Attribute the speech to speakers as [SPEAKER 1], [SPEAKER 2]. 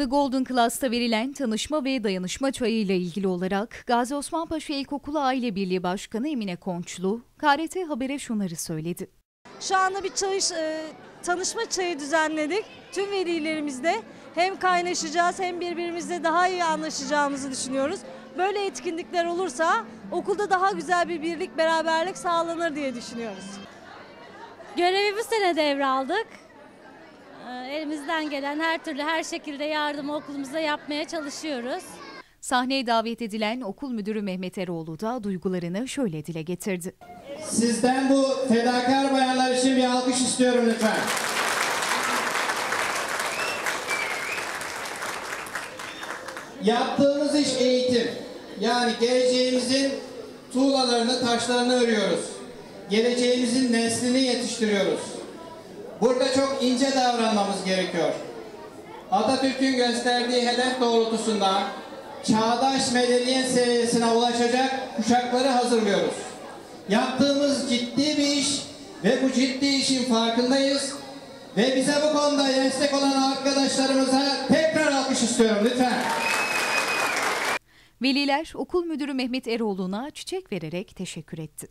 [SPEAKER 1] The Golden Class'ta verilen tanışma ve dayanışma çayı ile ilgili olarak Gazi Osman Paşa İlkokulu Aile Birliği Başkanı Emine Konçlu, KRT Haber'e şunları söyledi.
[SPEAKER 2] Şu anda bir çay, e, tanışma çayı düzenledik. Tüm velilerimizle hem kaynaşacağız hem birbirimizle daha iyi anlaşacağımızı düşünüyoruz. Böyle etkinlikler olursa okulda daha güzel bir birlik, beraberlik sağlanır diye düşünüyoruz.
[SPEAKER 3] Görevi bu sene devraldık. Ee, Elimizden gelen her türlü her şekilde yardımı okulumuza yapmaya çalışıyoruz.
[SPEAKER 1] Sahneye davet edilen okul müdürü Mehmet Eroğlu da duygularını şöyle dile getirdi.
[SPEAKER 4] Sizden bu fedakar bayanlar için bir alkış istiyorum lütfen. Yaptığımız iş eğitim. Yani geleceğimizin tuğlalarını, taşlarını örüyoruz. Geleceğimizin neslini yetiştiriyoruz. Burada çok ince davranmamız gerekiyor. Atatürk'ün gösterdiği hedef doğrultusunda çağdaş medeniyet seviyesine ulaşacak kuşakları hazırlıyoruz. Yaptığımız ciddi bir iş ve bu ciddi işin farkındayız. Ve bize bu konuda destek olan arkadaşlarımıza tekrar alkış istiyorum lütfen.
[SPEAKER 1] Veliler okul müdürü Mehmet Eroğlu'na çiçek vererek teşekkür etti.